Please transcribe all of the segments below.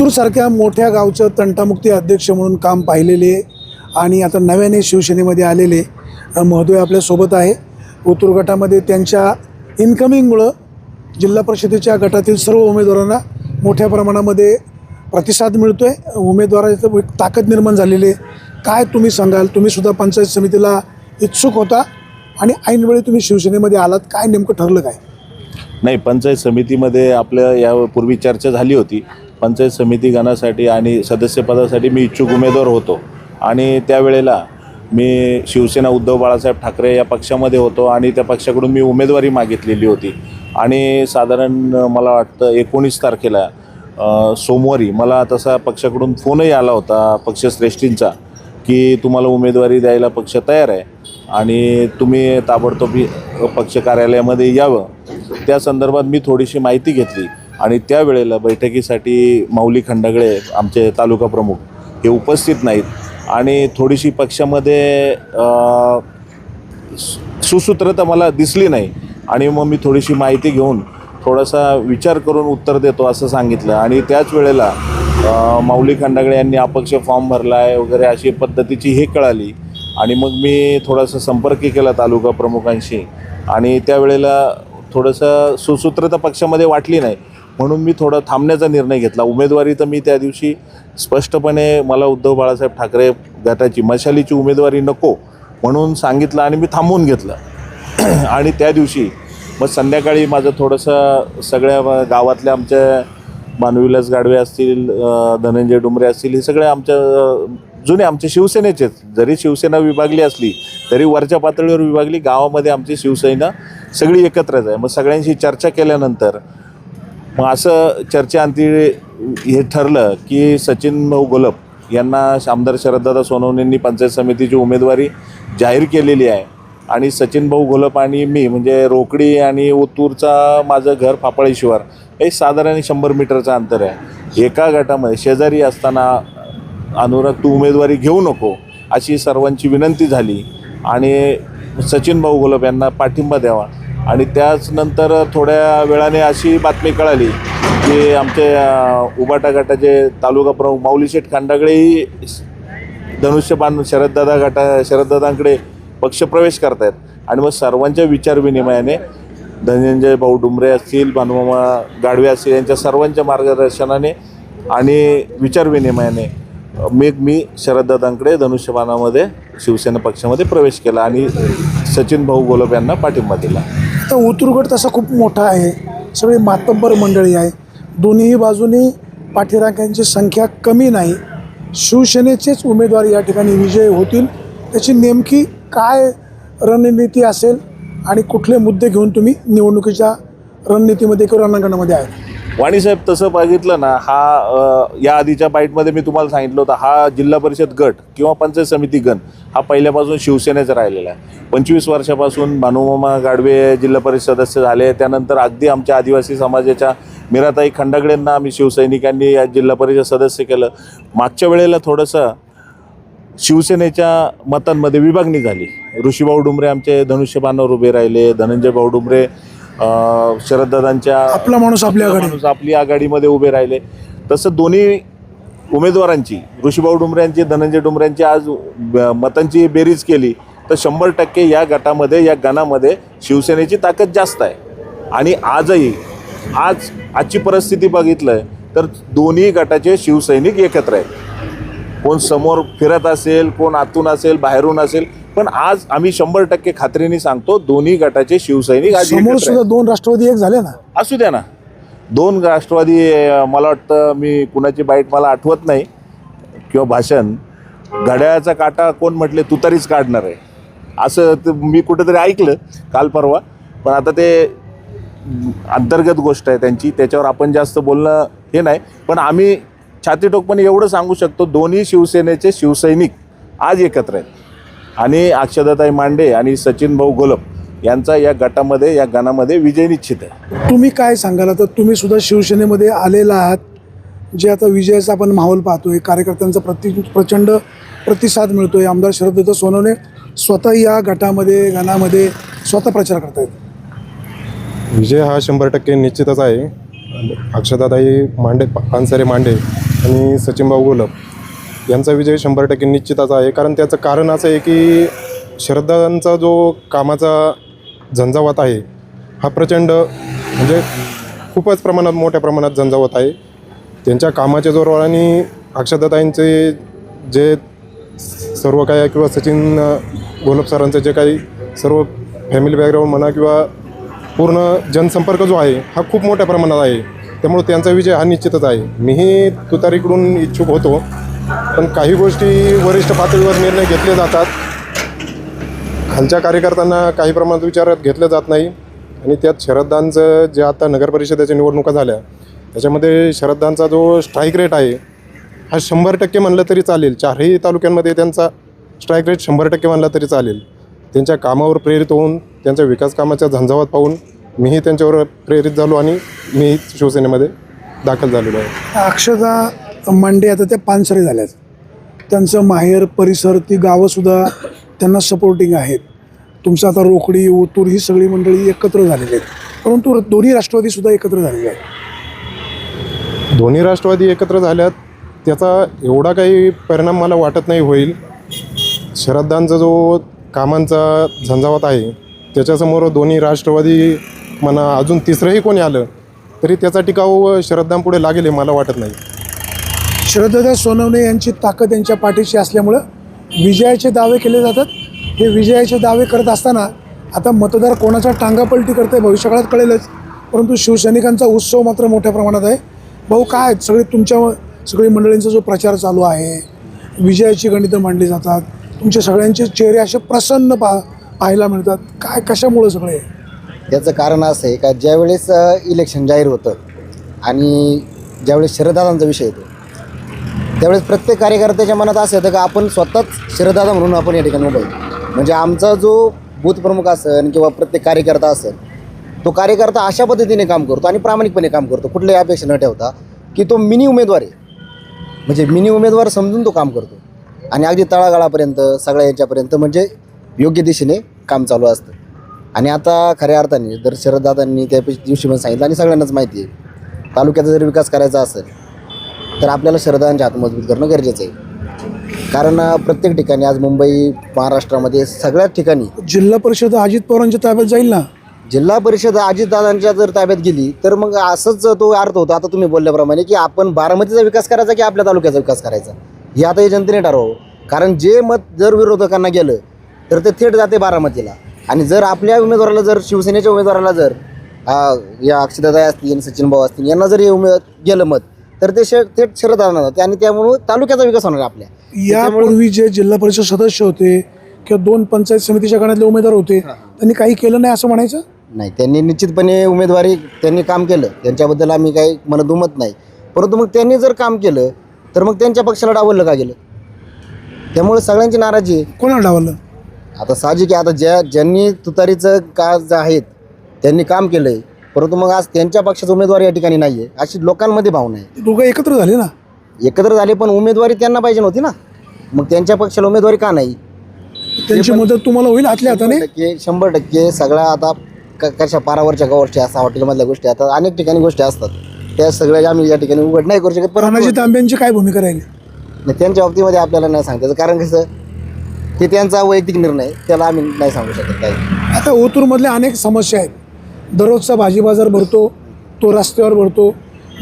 उत्तूरसारख्या मोठ्या गावचं तंटामुक्ती अध्यक्ष म्हणून काम पाहिलेले आणि आता नव्याने शिवसेनेमध्ये आलेले अ, महोदय आपल्यासोबत आहे. उत्तूर गटामध्ये त्यांच्या इन्कमिंगमुळं जिल्हा परिषदेच्या गटातील सर्व उमेदवारांना मोठ्या प्रमाणामध्ये प्रतिसाद मिळतो आहे उमेदवाराचं एक ताकद निर्माण झालेली आहे. काय तुम्ही सांगाल? तुम्हीसुद्धा पंचायत समितीला इच्छुक होता आणि ऐनवेळी तुम्ही शिवसेनेमध्ये आलात. काय नेमकं ठरलं काय? नाही पंचायत समितीमध्ये आपल्या यापूर्वी चर्चा झाली होती. पंचायत समिती गणासाठी आणि सदस्यपदासाठी मी इच्छुक उमेदवार होतो. आणि त्यावेळेला मी शिवसेना उद्धव बाळासाहेब ठाकरे या पक्षामध्ये होतो आणि त्या पक्षाकडून मी उमेदवारी मागितलेली होती. आणि साधारण मला वाटतं एकोणीस तारखेला सोमवारी मला तसा पक्षाकडून फोनही आला होता पक्षश्रेष्ठींचा की तुम्हाला उमेदवारी द्यायला पक्ष तयार आहे आणि तुम्ही ताबडतोब पक्ष कार्यालयामध्ये यावं. त्या संदर्भात मी थोडीशी माहिती घेतली. आणि त्यावेळेला बैठकीसाठी माऊली खंडागळे आमचे तालुका प्रमुख हे उपस्थित नाहीत. आणि थोडीशी पक्षामध्ये सुसूत्रता मला दिसली नाही. आणि मग मी थोडीशी माहिती घेऊन थोडासा विचार करून उत्तर देतो असं सांगितलं. आणि त्याच वेळेला माऊली खंडागळे यांनी अपक्ष फॉर्म भरला आहे वगैरे अशी पद्धतीची हे कळाली. आणि मग मी थोडासा संपर्क केला तालुका प्रमुखांशी. आणि त्यावेळेला थोडंसं सुसूत्रता पक्षामध्ये वाटली नाही. म्हणून मी थोडं थांबण्याचा निर्णय घेतला. उमेदवारी तर मी त्या दिवशी स्पष्टपणे मला उद्धव बाळासाहेब ठाकरे गटाची मशालीची उमेदवारी नको म्हणून सांगितलं आणि मी थांबवून घेतलं. आणि त्या दिवशी मग संध्याकाळी माझं थोडंसं सगळ्या गावातल्या आमच्या मानविलास गाडवे असतील धनंजय डुमरे असतील हे सगळे आमच्या जुने आमचे शिवसेनेचेच जरी शिवसेना विभागली असली तरी वरच्या पातळीवर विभागली. गावामध्ये आमची शिवसेना सगळी एकत्रच आहे. मग सगळ्यांशी चर्चा केल्यानंतर मग असं चर्चेअंती हे ठरलं की सचिन भाऊ गोलप यांना आमदार शरददादा सोनवणेंनी पंचायत समितीची उमेदवारी जाहीर केलेली आहे. आणि सचिन भाऊ घोलप आणि मी म्हणजे रोकडी आणि ओतूरचा माझं घर फापळेश्वर हे साधारण शंभर मीटरचं अंतर आहे. एका गटामध्ये शेजारी असताना अनुराग तू उमेदवारी घेऊ नको अशी सर्वांची विनंती झाली. आणि सचिन भाऊ घोलप यांना पाठिंबा द्यावा. आणि त्याचनंतर थोड्या वेळाने अशी बातमी कळाली की आमचे उबाटा गटाचे तालुका प्रमुख माऊली शेठ खांडागळेही धनुष्यबाण शरददादा गटा शरददादांकडे पक्षप्रवेश करतायत. आणि मग सर्वांच्या विचारविनिमयाने धनंजय भाऊ डुमरे असतील भानुमामा गाडवे असतील यांच्या सर्वांच्या मार्गदर्शनाने आणि विचारविनिमयाने मी मी शरददादांकडे धनुष्यबाणामध्ये शिवसेना पक्षामध्ये प्रवेश केला आणि सचिन भाऊ गोलप यांना पाठिंबा दिला. तर उतुरगड तसा खूप मोठा आहे. सगळी मातब्बर मंडळी आहे. दोन्ही बाजूनी पाठीराख्यांची संख्या कमी नाही. शिवसेनेचेच उमेदवार या ठिकाणी विजय होतील. त्याची नेमकी काय रणनीती असेल आणि कुठले मुद्दे घेऊन तुम्ही निवडणुकीच्या रणनीतीमध्ये किंवा रणांगणामध्ये आहे वाणीसाहेब तसं बघितलं ना हा या आधीच्या बाईटमध्ये मी तुम्हाला सांगितलं होतं हा जिल्हा परिषद गट किंवा पंचायत समिती गण हा पहिल्यापासून शिवसेनेचा राहिलेला आहे. पंचवीस वर्षापासून भानुमामा गाडवे जिल्हा परिषद सदस्य झाले त्यानंतर अगदी आमच्या आदिवासी समाजाच्या मीराताई खंडागडेंना आम्ही शिवसैनिकांनी या जिल्हा परिषद सदस्य केलं. मागच्या वेळेला थोडंसं शिवसेनेच्या मतांमध्ये विभागणी झाली. ऋषीभाऊ डुमरे आमचे धनुष्यबाणावर उभे राहिले धनंजय भाऊ डुमरे शरददादांच्या आपला माणूस आपल्या आघाडी माणूस आपली आघाडीमध्ये उभे राहिले. तसं दोन्ही उमेदवारांची ऋषीभाऊ डुमऱ्यांची धनंजय डुमऱ्यांची आज मतांची बेरीज केली तर शंभर टक्के या गटामध्ये या गणामध्ये शिवसेनेची ताकद जास्त आहे. आणि आजही आज आजची परिस्थिती बघितलं तर दोन्ही गटाचे शिवसैनिक एकत्र आहेत. कोण समोर फिरत असेल कोण आतून असेल बाहेरून असेल पण आज आम्ही शंभर टक्के खात्रीने सांगतो दोन्ही गटाचे शिवसैनिक आज समोर एकत्र आहेत. सुद्धा दोन राष्ट्रवादी एक झाले ना? असू द्या ना. दोन राष्ट्रवादी अं, मला वाटतं मी कुणाची बाईट मला आठवत नाही किंवा भाषण. घड्याळाचा काटा कोण म्हटले तुतारीच काढणार आहे. असं ते मी कुठेतरी ऐकलं काल परवा. पण आता ते अंतर्गत गोष्ट आहे त्यांची त्याच्यावर आपण जास्त बोलणं हे नाही. पण आम्ही छातीटोकपणे एवढं सांगू शकतो दोन्ही शिवसेनेचे शिवसैनिक आज एकत्र आहेत. आणि अक्षदाताई मांडे आणि सचिन भाऊ गोलप यांचा या गटामध्ये या गणामध्ये विजय निश्चित आहे. तुम्ही काय सांगाल? आता तुम्ही सुद्धा शिवसेनेमध्ये आलेला आहात जे आता विजयाचा आपण माहोल पाहतोय कार्यकर्त्यांचा प्रति प्रचंड प्रतिसाद मिळतोय. आमदार शरदत्त सोनवणे स्वतः या गटामध्ये गणामध्ये स्वतः प्रचार करतायत. विजय हा शंभर टक्के निश्चितच आहे. अक्षताताई मांडे पानसरे मांडे आणि सचिनभाऊ गोलप. यांचा विजय शंभर टक्के निश्चितच आहे. कारण त्याचं कारण असं आहे की शरदांचा जो कामाचा झंझावात आहे हा प्रचंड म्हणजे खूपच प्रमाणात मोठ्या प्रमाणात झंझावत आहे. त्यांच्या कामाच्या जोरावर आणि अक्षताताईंचे जे सर्व काय किंवा सचिन गोलप सरांचं जे काही सर्व फॅमिली बॅकग्राऊंड म्हणा किंवा पूर्ण जनसंपर्क जो आहे हा खूप मोठ्या प्रमाणात आहे. त्यामुळे त्यांचा विजय हा निश्चितच आहे. मीही तुतारीकडून इच्छुक होतो. पण काही गोष्टी वरिष्ठ पातळीवर निर्णय घेतले जातात. खालच्या कार्यकर्त्यांना काही प्रमाणात विचारात घेतलं जात नाही. आणि त्यात शरददांचं जे आता नगरपरिषदेच्या निवडणुका झाल्या त्याच्यामध्ये शरददांचा जो स्ट्राईक रेट आहे हा शंभर टक्के म्हणलं तरी चालेल. चारही तालुक्यांमध्ये त्यांचा स्ट्राईक रेट शंभर टक्के म्हणला तरी चालेल. त्यांच्या कामावर प्रेरित होऊन त्यांच्या विकास कामाच्या झंझावात पाहून मीही त्यांच्यावर प्रेरित झालो आणि मीही शिवसेनेमध्ये दाखल झालेलो आहे. अक्षदा मांडे आता त्या पानसरे झाल्यात. त्यांचं माहेर परिसर ती गावंसुद्धा त्यांना सपोर्टिंग आहेत. तुमचं आता रोकडी ओतूर ही सगळी मंडळी एकत्र झालेली आहेत. परंतु दोन्ही राष्ट्रवादीसुद्धा एकत्र झालेले आहेत. दोन्ही राष्ट्रवादी एकत्र झाल्यात त्याचा एवढा काही परिणाम मला वाटत नाही होईल. शरददांचा जो कामांचा झंझावत आहे त्याच्यासमोर दोन्ही राष्ट्रवादी म्हणा अजून तिसरंही कोणी आलं तरी त्याचा टिकाव शरददांपुढे लागेल हे मला वाटत नाही. शरददादा सोनवणे यांची ताकद यांच्या पाठीशी असल्यामुळं विजयाचे दावे केले जातात. हे विजयाचे दावे करत असताना आता मतदार कोणाचा टांगापलटी करते भविष्यकाळात कळेलच. परंतु शिवसैनिकांचा उत्सव मात्र मोठ्या प्रमाणात आहे. भाऊ काय आहेत? सगळे तुमच्या सगळी मंडळींचा जो प्रचार चालू आहे विजयाची गणितं मांडली जातात. तुमचे सगळ्यांचे चेहरे असे प्रसन्न पा पाहायला मिळतात. काय कशामुळं सगळे? याचं कारण असं आहे का ज्यावेळेस इलेक्शन जाहीर होतं आणि ज्यावेळेस शरदादांचा विषय येतो त्यावेळेस प्रत्येक कार्यकर्त्याच्या मनात असं येतं का आपण स्वतःच शरदादा म्हणून आपण या ठिकाणी उभं म्हणजे आमचा जो बूथ प्रमुख असेल किंवा प्रत्येक कार्यकर्ता असेल तो कार्यकर्ता अशा पद्धतीने काम करतो आणि प्रामाणिकपणे काम करतो कुठल्याही अपेक्षा न ठेवता की तो मिनी उमेदवार आहे. म्हणजे मिनी उमेदवार समजून तो काम करतो. आणि अगदी तळागाळापर्यंत सगळ्या याच्यापर्यंत म्हणजे योग्य दिशेने काम चालू असतं. आणि आता खऱ्या अर्थाने जर शरददादांनी त्या दिवशी पण सांगितलं आणि सगळ्यांनाच माहिती आहे तालुक्याचा जर विकास करायचा असेल तर आपल्याला शरदांचे हात मजबूत करणं गरजेचं आहे. कारण प्रत्येक ठिकाणी आज मुंबई महाराष्ट्रामध्ये सगळ्याच ठिकाणी जिल्हा परिषद अजित पवारांच्या ताब्यात जाईल ना? जिल्हा परिषद अजितदादांच्या जर ताब्यात गेली तर मग असंच तो अर्थ होतो. आता तुम्ही बोलल्याप्रमाणे की आपण बारामतीचा विकास करायचा की आपल्या तालुक्याचा विकास करायचा? हे आता हे जनतेने ठरवावं. कारण जे मत जर विरोधकांना गेलं तर ते थेट जाते बारामतीला. आणि जर आपल्या उमेदवाराला जर शिवसेनेच्या उमेदवाराला जर या अक्षदादाई असतील सचिन भाऊ असतील यांना जर हे उमेद गेलं मत तर ते श थेट शरदाना जाते आणि त्यामुळे तालुक्याचा विकास होणार आपल्या. यापूर्वी जे जिल्हा परिषद सदस्य होते किंवा दोन पंचायत समितीच्या गणातले उमेदवार होते त्यांनी काही केलं नाही असं म्हणायचं? नाही त्यांनी निश्चितपणे उमेदवारी त्यांनी काम केलं. त्यांच्याबद्दल आम्ही काही म्हणत दुमत नाही. परंतु मग त्यांनी जर काम केलं तर मग त्यांच्या पक्षाला डावललं का गेलं? त्यामुळे सगळ्यांची नाराजी आहे. कोणाला डावलं आता साहजिक आहे आता ज्या ज्यांनी तुतारीचं का जे आहेत त्यांनी काम केलं आहे परंतु मग आज त्यांच्या पक्षाचा उमेदवार या ठिकाणी नाही आहे अशी लोकांमध्ये भावना आहे. ते दोघं एकत्र झाले ना? एकत्र झाले पण उमेदवारी त्यांना पाहिजे नव्हती ना. मग त्यांच्या पक्षाला उमेदवारी का नाही? त्यांची मदत तुम्हाला होईल आतल्या हाताने? टक्के शंभर टक्के सगळ्या आता क- कशा पारावरच्या गोष्टी असतात हॉटेलमधल्या गोष्टी आता अनेक ठिकाणी गोष्टी असतात. त्या सगळ्या आम्ही या ठिकाणी उघड नाही करू शकत. परंतु तांब्यांची काय भूमिका राहील? नाही, त्यांच्या बाबतीमध्ये आपल्याला नाही सांगता कारण कसं ते त्यांचा वैयक्तिक निर्णय त्याला आम्ही नाही सांगू शकत काही. आता ओतूरमधल्या अनेक समस्या आहेत. दररोजचा भाजी बाजार भरतो तो रस्त्यावर भरतो.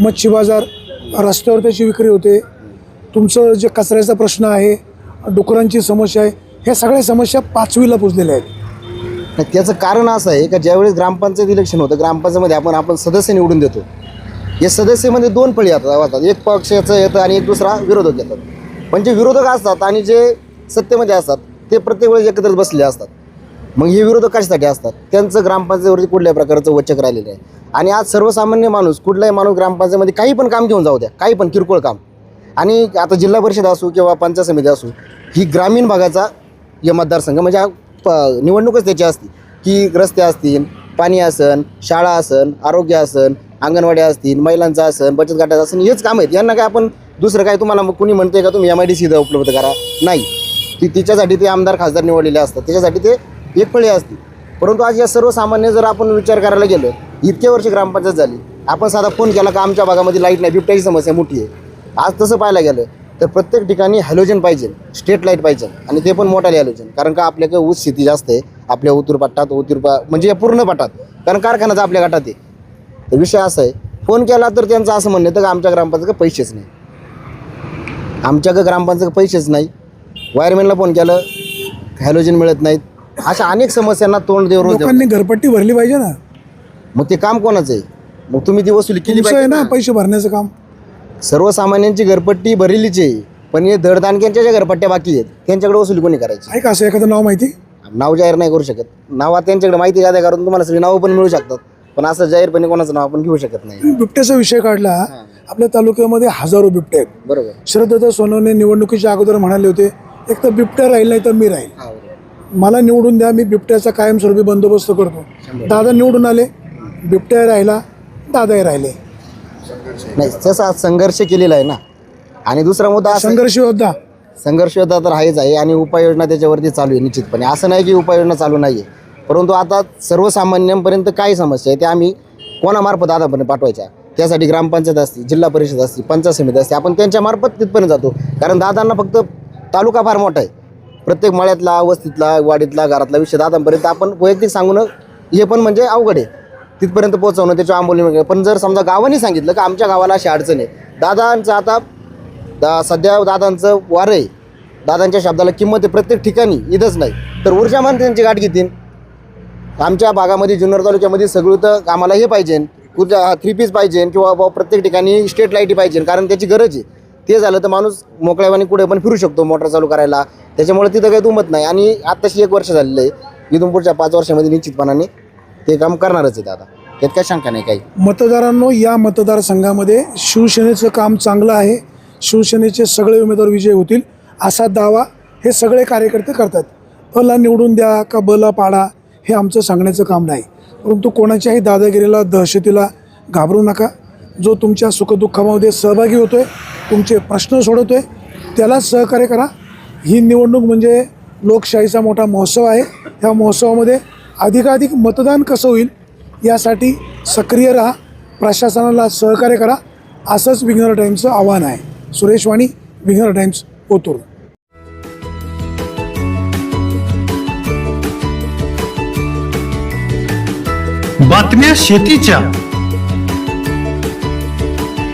मच्छी बाजार रस्त्यावर त्याची विक्री होते. तुमचं जे कचऱ्याचा प्रश्न आहे डुकरांची समस्या आहे ह्या सगळ्या समस्या पाचवीला पुजलेल्या आहेत. त्याचं कारण असं आहे का ज्यावेळेस ग्रामपंचायत इलेक्शन होतं ग्रामपंचायतमध्ये आपण आपण सदस्य निवडून देतो. या सदस्यमध्ये दोन पळी येतात एक पक्षाचं येतं आणि एक दुसरा विरोधक येतात. पण जे विरोधक असतात आणि जे सत्तेमध्ये असतात ते प्रत्येक वेळेस एकत्र बसले असतात. मग हे विरोधक कशासाठी असतात? त्यांचं ग्रामपंचायतीवरती कुठल्याही प्रकारचं वचक राहिलेलं आहे. आणि आज सर्वसामान्य माणूस कुठलाही माणूस ग्रामपंचायतीमध्ये काही पण काम घेऊन जाऊ द्या काही पण किरकोळ काम. आणि आता जिल्हा परिषद असू किंवा पंचायत समिती असू ही ग्रामीण भागाचा या मतदारसंघ म्हणजे हा प निवडणूकच त्याची असते. की रस्ते असतील पाणी असन शाळा असन आरोग्य असन अंगणवाड्या असतील महिलांचं असन बचत गटाचं असन हेच काम आहेत. यांना काय आपण दुसरं काय तुम्हाला मग कुणी म्हणते का तुम्ही एम आय डी सी उपलब्ध करा नाही. ती तिच्यासाठी ते आमदार खासदार निवडलेले असतात. त्याच्यासाठी ते एक फळी असते परंतु आज या सर्वसामान्य जर आपण विचार करायला गेलो इतके वर्ष ग्रामपंचायत झाली आपण साधा फोन केला का आमच्या भागामध्ये लाइट नाही बिबट्याची समस्या मोठी आहे. आज तसं पाहायला गेलं तर प्रत्येक ठिकाणी हॅलोजन पाहिजे स्ट्रेट लाइट पाहिजे आणि ते पण मोठाले हॅलोजन कारण का आपल्याकडे ऊस शेती जास्त आहे आपल्या उतूर पट्टात उतूर पा म्हणजे या पूर्ण पट्टात. कारण कारखानाचा आपल्या गटात आहे. तर विषय असा आहे फोन केला तर त्यांचं असं म्हणणं येतं आमच्या ग्रामपंचायत पैसेच नाही. आमच्याकडे ग्रामपंचायत पैसेच नाही. वायरमॅनला फोन केलं हॅलोजन मिळत नाहीत. अशा अनेक समस्यांना तोंड रोज देऊ. लोकांनी घरपट्टी भरली पाहिजे ना. मग ते काम कोणाचं आहे? मग तुम्ही ती वसुली केली तुमचं आहे पाहिजे ना. पैसे भरण्याचं काम. सर्वसामान्यांची घरपट्टी भरलेलीच आहे पण हे धडदानक्यांच्या ज्या घरपट्ट्या बाकी आहेत त्यांच्याकडे वसुली कोणी करायची? आहे का असं एखादं नाव माहिती? नाव जाहीर नाही करू शकत. नावात त्यांच्याकडे माहिती गाद्या करून तुम्हाला सगळी नावं पण मिळू शकतात. पण असं जाहीरपणे कोणाचं नाव आपण घेऊ शकत नाही. बिबट्याचा विषय काढला आपल्या तालुक्यामध्ये हजारो बिबटे आहेत. बरोबर. श्रद्धा सोनवणे निवडणुकीच्या अगोदर म्हणाले होते एक तर बिबट्या राहील नाही तर मी राहील. हा. मला निवडून द्या मी बिबट्याचा कायमस्वरूपी बंदोबस्त करतो. दादा निवडून आले बिबट्या राहिला दादाही राहिले. नाही तसा संघर्ष केलेला आहे ना आणि दुसरा मुद्दा असा संघर्ष योद्धा. संघर्ष योद्धा तर आहेच आहे आणि उपाययोजना त्याच्यावरती चालू आहे निश्चितपणे. असं नाही की उपाययोजना चालू नाही आहे परंतु आता सर्वसामान्यांपर्यंत काय समस्या आहे त्या आम्ही कोणामार्फत आतापर्यंत पाठवायच्या. त्यासाठी ग्रामपंचायत असते जिल्हा परिषद असते पंचायत समिती असते आपण त्यांच्यामार्फत तिथपर्यंत जातो. कारण दादांना फक्त तालुका फार मोठा आहे. प्रत्येक मळ्यातला वस्तीतला वाडीतला घरातला विषय दादांपर्यंत आपण वैयक्तिक सांगून हे पण म्हणजे अवघड आहे. तिथपर्यंत पोहोचवणं त्याच्या आंबोली पण जर समजा गावाने सांगितलं की आमच्या गावाला अशी अडचण आहे दादांचं आता दा सध्या दादांचं वारं आहे. दादांच्या शब्दाला किंमत आहे प्रत्येक ठिकाणी इथंच नाही. तर ऊर्जामान त्यांची गाठ घेतील. आमच्या भागामध्ये जुन्नर तालुक्यामध्ये सगळं तर आम्हाला हे पाहिजे. ऊर्जा थ्री पीस पाहिजे किंवा बुवा प्रत्येक ठिकाणी स्टेट लाईटी पाहिजे कारण त्याची गरज आहे. ते झालं तर माणूस मोकळ्यावानी कुठे पण फिरू शकतो मोटर चालू करायला. त्याच्यामुळे तिथं काही दुमत नाही. आणि आत्ताशी एक वर्ष झालेलं आहे. इथून पुढच्या पाच वर्षामध्ये निश्चितपणाने ते काम करणारच आहे दादा त्यात काय शंका नाही काही. मतदारांनो या मतदारसंघामध्ये शिवसेनेचं काम चांगलं आहे. शिवसेनेचे सगळे उमेदवार विजय होतील असा दावा हे सगळे कार्यकर्ते करतात. अला निवडून द्या का बला पाडा हे आमचं सांगण्याचं काम नाही. परंतु कोणाच्याही दादागिरीला दहशतीला घाबरू नका. जो तुमच्या सुखदुःखामध्ये सहभागी होतो आहे तुमचे प्रश्न सोडवतो आहे त्यालाच सहकार्य करा. ही निवडणूक म्हणजे लोकशाहीचा मोठा महोत्सव आहे. ह्या महोत्सवामध्ये अधिकाधिक मतदान कसं होईल यासाठी सक्रिय राहा प्रशासनाला सहकार्य करा असंच विघ्नर टाईम्सचं आव्हान आहे. सुरेश वाणी विघ्नर टाईम्स ओतूर बातम्या शेतीच्या.